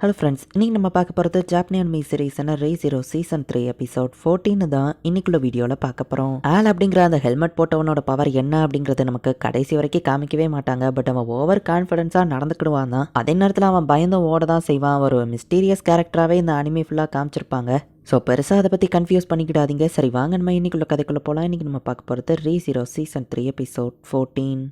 Hello friends இன்றைக்கி நம்ம பார்க்க போகிறது ஜாப்பனியன் மீ சீரீஸான Re Zero season three episode fourteen தான் இன்னைக்குள்ள வீடியோவில் பார்க்க போகிறோம் ஆல் அப்படிங்கிற அந்த ஹெல்மெட் போட்டவனோட பவர் என்ன அப்படிங்கிறது நமக்கு கடைசி வரைக்கும் காமிக்கவே மாட்டாங்க. பட் அவன் ஓவர் கான்ஃபிடென்ஸாக நடந்துக்கிடுவான் தான். அதே நேரத்தில் அவன் பயந்தும் ஓட தான் செய்வான். ஒரு மிஸ்டீரியஸ் கேரக்டராகவே இந்த அனிமே ஃபுல்லாக காமிச்சிருப்பாங்க. ஸோ பெருசாக அதை பற்றி கன்ஃபியூஸ் பண்ணிக்கிடாதீங்க. சரி வாங்க நம்ம இன்னைக்குள்ள கதைக்குள்ளே போகலாம் இன்றைக்கி நம்ம பார்க்க போகிறது Re Zero season three episode fourteen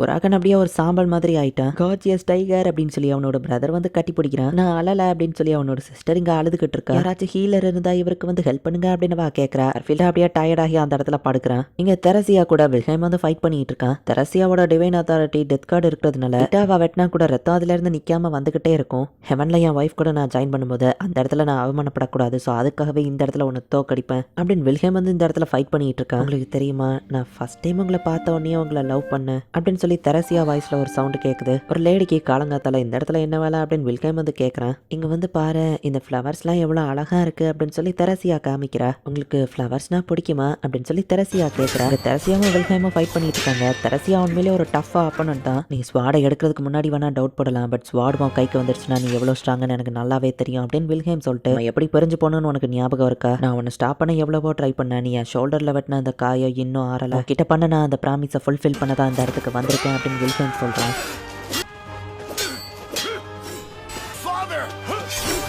குராகன் அப்படியே ஒரு சாம்பல் மாதிரி ஆயிட்டான். கார்ஜியஸ் டைகர் அப்படின்னு சொல்லி அவனோட பிரதர் வந்து கட்டி பிடிக்கிறான். நான் அழல அப்படின்னு சொல்லி அவனோட சிஸ்டர் இங்க அழுதுகிட்டு இருக்கா. யாராச்சும் ஹீலர் இருந்தா இவருக்கு வந்து ஹெல்ப் பண்ணுங்க அப்படின்னு வா கேட்கறா ஃபீல்டா அப்படியே டயர்ட் ஆகி அந்த இடத்துல படுக்கிறான். இங்க தெரசியா கூட வில்ஹேம் வந்து ஃபைட் பண்ணிட்டு இருக்கான். தெரசியாவோட டிவைன் அத்தாரிட்டி டெத் கார்டு இருக்கிறதுனால அவ வெட்டினா கூட ரத்தம் அதுல இருந்து நிக்காம வந்துகிட்டே இருக்கும். ஹெவன்ல என் ஒய்ஃப் கூட நான் ஜாயின் பண்ணும்போது அந்த இடத்துல நான் அவமானப்படக்கூடாது. ஸோ அதுக்காகவே இந்த இடத்துல உன்னை தோக்கடிப்பேன் அப்படின்னு வில்ஹேம் வந்து இந்த இடத்துல ஃபைட் பண்ணிட்டு இருக்கான். உங்களுக்கு தெரியுமா? நான் ஃபர்ஸ்ட் டைம் உங்களை பார்த்த உடனே உங்களை லவ் பண்ணேன் அப்படின்னு சொல்லி தெரசியா வாய்ஸ்ல ஒரு சவுண்ட் கேக்குது. ஒரு லேடிக்கு காலங்காத்தால இந்த இடத்துல என்ன வேலை? அப்படின்னு வில்கேம் வந்து கேக்குறான் இங்க வந்து பாரு இந்த ஃப்ளவர்ஸ்லாம் எவ்வளவு அழகா இருக்கு அப்படின்னு சொல்லி தெரசியா காமிக்கிறா. உங்களுக்கு ஃப்ளவர்ஸ்னா பிடிக்குமா? அப்படின்னு சொல்லி தெரசியா கேக்குறா. தெரசியாவும் வில்கேமும் ஃபைட் பண்ணிட்டு இருக்காங்க. தெரசியா உண்மையிலே ஒரு டஃப்பாக அப்பனன் தான். நீ ஸ்வாடை எடுக்கிறதுக்கு முன்னாடி வேணா டவுட் போடலாம் பட் ஸ்வாட் உன் கைக்கு வந்துருச்சுன்னா நீ எவ்வளவு ஸ்ட்ராங்னு எனக்கு நல்லாவே தெரியும் அப்படின்னு வில்ஹேம் சொல்லிட்டு எப்படி பிரிஞ்சு போகணும்னு உனக்கு ஞாபகம் இருக்கா? நான் உன்னை ஸ்டாப் பண்ண எவ்வளவோ ட்ரை பண்ணேன். நீ என் ஷோல்டர்ல வெட்டின அந்த காயோ இன்னும் ஆறல. கிட்ட பண்ண நான் அந்த ப்ராமிஸை ஃபுல்ஃபில் பண்ண தான் அந்த இடத்துக்கு வந்திருக்கேன் அப்படின்னு வில்ஹேம் சொல்றான்.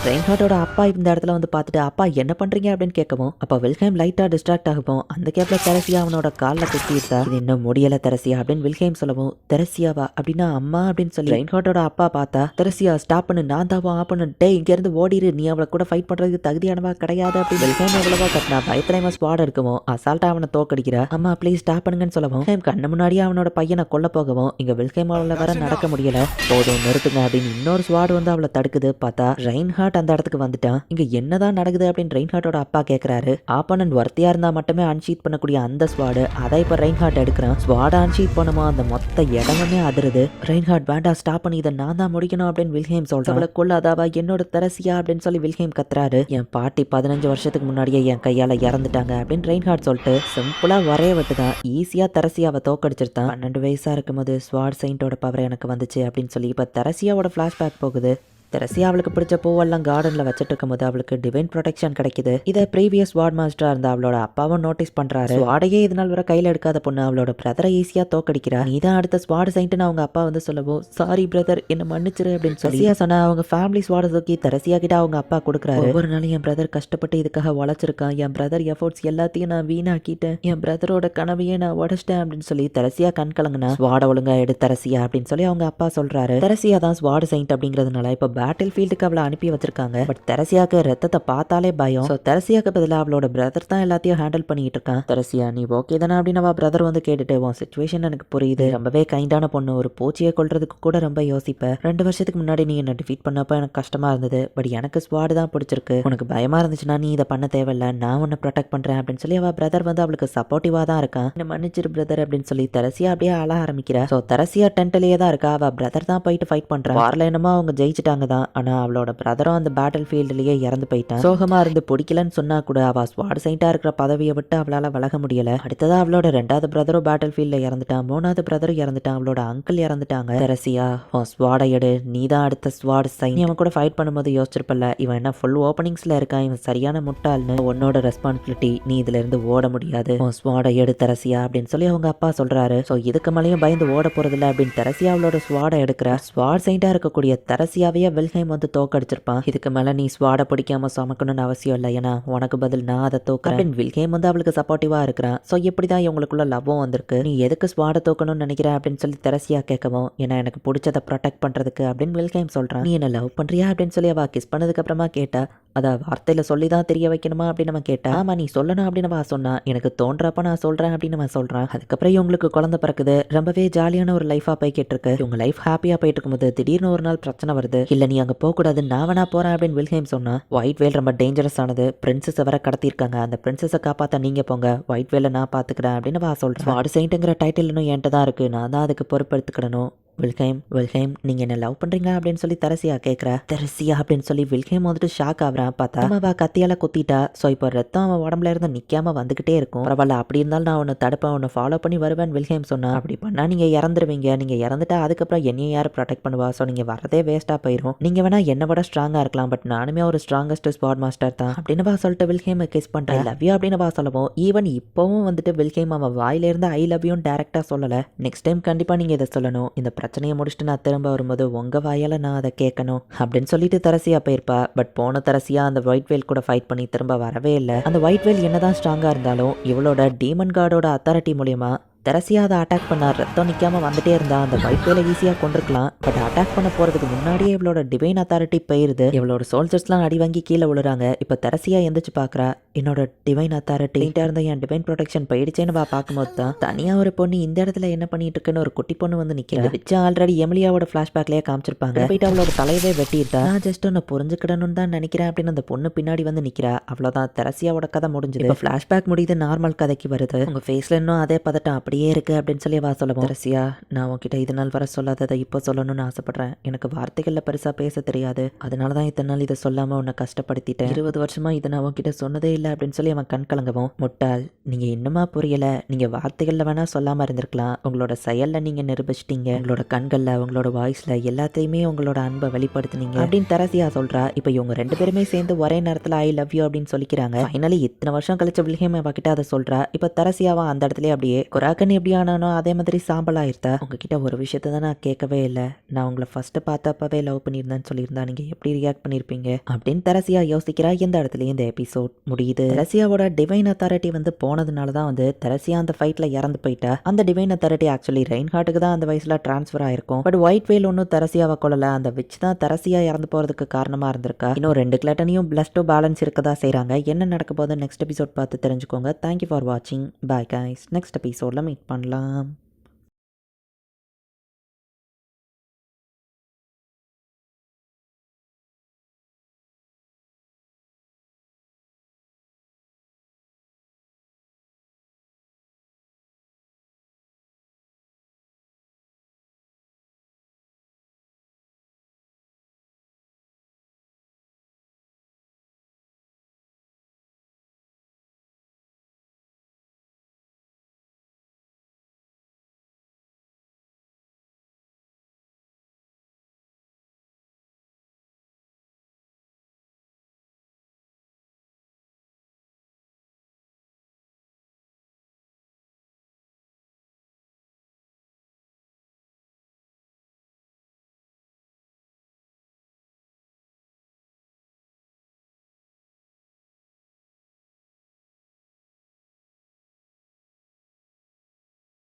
ரெயின்ஹார்ட்டோட அப்பா இந்த இடத்துல வந்து பார்த்துட்டு அப்பா என்ன பண்ணுறீங்க அப்படின்னு கேட்கவும் அப்போ வில்ஹேம் லைட்டாக டிஸ்ட்ராக்ட் ஆகும் அந்த கேப்பில் தெரசியா அவனோட காலில் குத்திட்டா இது இன்னும் முடியல தெரசியா? அப்படின்னு வில்ஹேம் சொல்லவும் தெரசியாவா? அப்படின்னா அம்மா அப்படின்னு சொல்லி ரெயின்ஹார்ட்டோட அப்பா பார்த்தா தெரசியா ஸ்டாப் பண்ணு நான் தான் ஆப் பண்ணு. டே இங்கேருந்து ஓடிடு ஓடிரு. நீ அவளை கூட ஃபைட் பண்ணுறதுக்கு தகுதியானவா கிடையாது. அப்படின்னு வில்ஹேம் எவ்வளவா கட்டினா பயத்திரமா ஸ்வாட் இருக்கவும் அசால்ட்டாக அவனை தோக்கடிக்கிறா. அம்மா ப்ளீஸ் ஸ்டாப் பண்ணுங்கன்னு சொல்லவும் கண்ணு முன்னாடியே அவனோட பையனை கொல்ல போகவும் இங்கே வில்ஹேம் அவளை வர நடக்க முடியல. போதும் நிறுத்துங்க அப்படின்னு இன்னொரு ஸ்வாட் வந்து அவளை தடுக்குது. பார்த்தா ரெயின்ஹார்ட் அந்த இடத்துக்கு வந்துட்டான். இங்க என்னதான் நடக்குது அப்படின்னு ரெயின்ஹார்ட்டோட அப்பா கேக்குறாரு. ஆப்பனன் ஒர்த்தியா இருந்தா மட்டுமே அன்ஷீட் பண்ணக்கூடிய அந்த ஸ்வாடு அதை இப்ப ரெயின்ஹார்ட் எடுக்கிறான். ஸ்வாடை அன்ஷீட் பண்ணுமா? அந்த மொத்த இடமே அதிருது. ரெயின்ஹார்ட் வேண்டாம் ஸ்டாப் பண்ணி இதை நான் தான் முடிக்கணும் அப்படின்னு வில்ஹேம் சொல்றான். அவளை கொள்ளாதாவா? என்னோட தரசியா அப்படின்னு சொல்லி வில்ஹேம் கத்துறாரு. என் பாட்டி பதினஞ்சு வருஷத்துக்கு முன்னாடியே என் கையால இறந்துட்டாங்க அப்படின்னு ரெயின்ஹார்ட் சொல்லிட்டு சிம்பிளா வரைய விட்டுதான். ஈஸியா தரசியாவை தோக்கடிச்சிருத்தான் பன்னெண்டு வயசா இருக்கும்போது ஸ்வாட் செயின்டோட பவர் எனக்கு வந்துச்சு அப்படின்னு சொல்லி இப்ப தரசியாவோட ஃபிளாஷ்பேக் போகுது. தெரசியா அவளுக்கு பிடிச்ச பூவெல்லாம் கார்டனில் வச்சுட்டு இருக்கும்போது அவளுக்கு டிவைன் ப்ரொடெக்ஷன் கிடைக்குது. இதை ப்ரீவியஸ் வார்ட் மாஸ்டரா இருந்த அவளோட அப்பாவும் நோட்டீஸ் பண்றாரு. ஸ்வாடையே இது நாள் வரை கையில் எடுக்காத பொண்ணு அவளோட பிரதரை ஈஸியா தோக்கடிக்கிறா. நீ தான் அடுத்த ஸ்வாட் சைன்ட்டு அவங்க அப்பா வந்து சொல்லவும் சாரி பிரதர் என்ன மன்னிச்சிரு அப்படின்னு சொல்லி தெரசியா சொன்னா அவங்க ஃபேமிலி ஸ்வாட தூக்கி தெரசியா கிட்ட அவங்க அப்பா கொடுக்குறாரு. ஒவ்வொரு நாளும் என் பிரதர் கஷ்டப்பட்டு இதுக்காக உழைச்சிருக்கான். என் பிரதர் எஃபோர்ட்ஸ் எல்லாத்தையும் நான் வீணாக்கிட்டேன். என் பிரதரோட கனவையே நான் உடைச்சிட்டேன் அப்படின்னு சொல்லி தெரசியா கண் கலங்குனா ஸ்வாட ஒழுங்கா எடு தெரசியா அப்படின்னு சொல்லி அவங்க அப்பா சொல்றாரு. தெரசியா தான் ஸ்வாட் சைன்ட் அப்படிங்கிறதுனால இப்போ பேட்டில் ஃபீல்டுக்கு அவளை அனுப்பி வச்சிருக்காங்க. பட் தெரசியாக்கு ரத்தத்தை பார்த்தாலே பயம். ஸோ தெரசியாக்கு பதிலாக அவளோட பிரதர் தான் எல்லாத்தையும் ஹேண்டில் பண்ணிட்டு இருக்கான். தெரசியா நீ ஓகே தானே அப்படின்னு அவள் பிரதர் வந்து கேட்டுட்டு உன் சுச்சுவேஷன் எனக்கு புரியுது. ரொம்பவே கைண்டான பொண்ணு. ஒரு பூச்சியை கொல்றதுக்கு கூட ரொம்ப யோசிப்ப. ரெண்டு வருஷத்துக்கு முன்னாடி நீ என்ன டிஃபீட் பண்ணப்ப எனக்கு கஷ்டமா இருந்தது. பட் எனக்கு ஸ்வாடு தான் பிடிச்சிருக்கு. உனக்கு பயமா இருந்துச்சுன்னா நீ இதை பண்ண தேவையில்ல. நான் உன்னை ப்ரொடெக்ட் பண்றேன். அப்படின்னு சொல்லி அவ பிரதர் வந்து அவளுக்கு சப்போர்ட்டிவா தான் இருக்கான் என்ன மன்னிச்சிரு பிரதர் அப்படின்னு சொல்லி தெரசியா அப்படியே அழ ஆரம்பிக்கிறா. ஸோ தெரசியா டென்ட்லயே தான் இருக்கா. அவ பிரதர் தான் போயிட்டு ஃபைட் பண்றான் வாரில் என்னமோ அவங்க ஜெயிச்சிட்டாங்க தான். ஆனால் அவளோட பிரதரும் அந்த பேட்டில் ஃபீல்டுலேயே இறந்து போயிட்டான். சோகமாக இருந்து பிடிக்கலன்னு சொன்னால் கூட அவள் ஸ்வாட் சைண்டாக இருக்கிற பதவியை விட்டு அவளால் விலக முடியலை. அடுத்ததாக அவளோட ரெண்டாவது பிரதரும் பேட்டில் ஃபீல்டில் இறந்துட்டான். மூணாவது பிரதரும் இறந்துட்டான். அவளோட அங்கிள் இறந்துட்டாங்க. ரசியா உன் ஸ்வாடை எடு. நீ தான் அடுத்த ஸ்வாட் சைன் அவன் கூட ஃபைட் பண்ணும்போது யோசிச்சிருப்பல இவன் என்ன ஃபுல் ஓப்பனிங்ஸில் இருக்கான். இவன் சரியான முட்டாள்னு. உன்னோட ரெஸ்பான்சிபிலிட்டி நீ இதுல இருந்து ஓட முடியாது. உன் ஸ்வாடை எடு தரசியா அப்படின்னு சொல்லி அவங்க அப்பா சொல்கிறாரு ஸோ இதுக்கு மேலேயும் பயந்து ஓட போகிறதில்ல அப்படின்னு தெரசியா அவளோட ஸ்வாடை எடுக்கிற. ஸ்வாட் சைண்டாக இருக்கக்கூடிய தரசியாவே வெல்ஹைம் வந்து தோக்கடிச்சிருப்பான் இதுக்கு மேல நீ ஸ்வாட பிடிக்காம சமைக்கணும்னு அவசியம் இல்லை ஏன்னா உனக்கு பதில் நான் அதை தோக்கிறேன். வில்ஹேம் வந்து அவளுக்கு சப்போர்ட்டிவா இருக்கிறான் ஸோ இப்படிதான் இவங்களுக்குள்ள லவ்வும் வந்திருக்கு? நீ எதுக்கு ஸ்வாட தோக்கணும்னு நினைக்கிற? அப்படின்னு சொல்லி தெரசியா கேட்கவும் ஏன்னா எனக்கு பிடிச்சதை ப்ரொடெக்ட் பண்றதுக்கு அப்படின்னு வில்ஹேம் சொல்றான். நீ என்ன லவ் பண்றியா? அப்படின்னு சொல்லி அவ கிஸ் பண்ணதுக்கு அப்புறமா கேட்டா அதை வார்த்தையில சொல்லி தான் தெரிய வைக்கணுமா? அப்படின்னு நம்ம கேட்டா ஆமா நீ சொல்லணும் அப்படின்னு அவ சொன்னா எனக்கு தோன்றப்ப நான் சொல்றேன் அப்படின்னு அவன் சொல்றான். அதுக்கப்புறம் இவங்களுக்கு குழந்தை பிறக்குது. ரொம்பவே ஜாலியான ஒரு லைஃபா போய்கிட்டு இருக்கு. இவங்க லைஃப் ஹாப்பியா போயிட்டு இருக்கும்போது திடீர்னு ஒரு நாள் பிரச்சனை வருது. இல்ல நீ அங்கே போகக்கூடாது நான் வேணா போகிறேன் அப்படின்னு வில்ஹேம் சொன்னா ஒயிட் வேல் ரொம்ப டேஞ்சரஸ் ஆனது. பிரின்சஸ் வர கடத்திருக்காங்க அந்த பிரின்சஸை காப்பாற்ற நீங்க போங்க. ஒயிட் வேலை நான் பார்த்துக்கிறேன் அப்படின்னு வா சொல்கிறேன் வாடு செயின்ட்டுங்கிற டைட்டில் இன்னும் என்கிட்ட தான் இருக்குது நான் தான் அதுக்கு பொறுப்பெடுத்துக்கிடணும். வில்ஹேம் வில்ஹேம் நீங்க என்ன லவ் பண்ணுறீங்க அப்படின்னு சொல்லி தெரசியா கேட்குறா தெரசியா அப்படின்னு சொல்லி வில்ஹேம் வந்துட்டு ஷாக் ஆகுறான் பார்த்தா அவ கத்தியால குத்திட்டா. ஸோ இப்போ ரத்தம் அவன் உடம்புல இருந்து நிக்காம வந்துகிட்டே இருக்கும். பரவாயில்ல அப்படி இருந்தாலும் நான் உன்னை தடுப்பேன் உன்னை ஃபாலோ பண்ணி வருவேன் வில்ஹேம் சொன்னா அப்படி பண்ணா நீங்க இறந்துருவீங்க. நீங்க இறந்துட்டா அதுக்கப்புறம் என்னையும் யார் ப்ரொடெக்ட் பண்ணுவா? ஸோ நீங்க வரதே வேஸ்டா போயிடும் நீங்க வேணா என்னை விட ஸ்ட்ராங்கா இருக்கலாம் பட் நானுமே ஒரு ஸ்ட்ராங்கஸ்ட் ஸ்பாட் மாஸ்டர் தான். அப்படின்னு வா சொல்லிட்டு வில்ஹேம் கிஸ் பண்றேன் லவ் யூ அப்படின்னு வா சொல்லவும் ஈவன் இப்போவும் வந்துட்டு வில்ஹேம் அவன் வாயில இருந்து ஐ லவ் யூ டேரக்டா சொல்லல. நெக்ஸ்ட் டைம் கண்டிப்பா நீங்க இதை சொல்லணும். இந்த பிரச்சனையை முடிச்சுட்டு நான் திரும்ப வரும்போது உங்கள் வாயால் நான் அதை கேட்கணும் அப்படின்னு சொல்லிட்டு தரசியாக போயிருப்பா. பட் போன தரசியா அந்த ஒயிட் வேல் கூட ஃபைட் பண்ணி திரும்ப வரவே இல்லை. அந்த ஒயிட் வேல் என்னதான் ஸ்ட்ராங்காக இருந்தாலும் இவளோட டீமன் கார்டோட அத்தாரிட்டி மூலியமாக தெரசியா அதை அட்டாக் பண்ண ரத்தம் நிற்காம வந்துட்டே இருந்தா அந்த வேலை ஈஸியாக கொண்டிருக்கலாம். பட் அட்டாக் பண்ண போறதுக்கு முன்னாடியே இவளோட டிவைன் அத்தாரிட்டி போயிருது. இவளோட சோல்ஜர்ஸ்லாம் அடி வாங்கி கீழே விழுறாங்க. இப்போ தெரசியா எந்திரிச்சு பார்க்கறா என்னோட டிவைன் அத்தாரிட்டி இருந்த என் டிவைன் ப்ரொடெக்ஷன் போயிடுச்சேன்னு வா பார்க்கும்போது தான் தனியா ஒரு பொண்ணு இந்த இடத்துல என்ன பண்ணிட்டு இருக்குன்னு ஒரு குட்டி பொண்ணு வந்து நிக்கிறா வச்சு ஆல்ரெடி எமிலியாவோட ஃபிளாஷ்பேக்லயே காமிச்சிருப்பாங்க. போயிட்டு அவளோட தலையவே வெட்டிட்டா. நான் ஜஸ்ட் உன்னை புரிஞ்சுக்கிடணும்னு தான் நினைக்கிறேன் அப்படின்னு அந்த பொண்ணு பின்னாடி வந்து நிக்கிறா. அவ்வளவுதான் தெரசியாவோட கதை முடிஞ்சது. ஃபிளாஷ்பேக் முடியுது நார்மல் கதைக்கு வருது. உங்க ஃபேஸ்ல இன்னும் அதே பதட்டம் அப்படியே இருக்கு அப்படின்னு சொல்லி வா சொல்லுவோம் ரசியா நான் உன்கிட்ட இது நாள் வர சொல்லாததை இப்போ சொல்லணும்னு ஆசைப்படுறேன். எனக்கு வார்த்தைகள்ல பெருசா பேச தெரியாது. அதனால தான் இத்தனை நாள் இதை சொல்லாம உன்னை கஷ்டப்படுத்திட்டேன். இருபது வருஷமா இதை நான் உன்கிட்ட சொன்னதே இல்லை அப்படின்னு சொல்லி அவன் கண் கலங்கவும் முட்டாள் நீங்க இன்னுமா புரியல. நீங்க வார்த்தைகள்ல வேணா சொல்லாம இருந்திருக்கலாம். உங்களோட செயல்ல நீங்க நிரூபிச்சிட்டீங்க. உங்களோட கண்கள்ல உங்களோட வாய்ஸ்ல எல்லாத்தையுமே உங்களோட அன்பை வெளிப்படுத்துனீங்க. அப்படின்னு தரசியா சொல்றா. இப்போ இவங்க ரெண்டு பேருமே சேர்ந்து ஒரே நேரத்துல ஐ லவ் யூ அப்படின்னு சொல்லிக்கிறாங்க. ஃபைனலி இத்தனை வருஷம் கழிச்ச வில்ஹேம் அவகிட்ட அதை சொல்றா. இப்போ தரசியாவா அந்த இடத்துல அப்படியே டக்குன்னு எப்படி ஆனானோ அதே மாதிரி சாம்பல் ஆயிருத்தா உங்ககிட்ட ஒரு விஷயத்த தான் நான் கேட்கவே இல்லை. நான் உங்களை ஃபர்ஸ்ட் பார்த்தப்பவே லவ் பண்ணியிருந்தேன்னு சொல்லியிருந்தா நீங்க எப்படி ரியாக்ட் பண்ணியிருப்பீங்க அப்படின்னு தெரசியா யோசிக்கிறா எந்த இடத்துலையும் இந்த எபிசோட் முடியுது. தெரசியாவோட டிவைன் அத்தாரிட்டி வந்து போனதுனால தான் வந்து தெரசியா அந்த ஃபைட்ல இறந்து போயிட்டா. அந்த டிவைன் அத்தாரிட்டி ஆக்சுவலி ரெயின் ஹார்ட்டுக்கு தான் அந்த வயசுல டிரான்ஸ்ஃபர் ஆயிருக்கும். பட் ஒயிட் வெயில் ஒன்றும் தெரசியாவை கொள்ளல அந்த விச் தான் தெரசியா இறந்து போறதுக்கு காரணமா இருந்திருக்கா. இன்னும் ரெண்டு கிளட்டனையும் பிளஸ் டூ பேலன்ஸ் இருக்கதா செய்கிறாங்க என்ன நடக்க போகுது நெக்ஸ்ட் எபிசோட் பார்த்து தெரிஞ்சுக்கோங்க. தேங்க்யூ ஃபார் வாட்சிங் பாய் கைஸ் நெக்ஸ்ட் எபிசோட்ல மீட் பண்ணலாம்.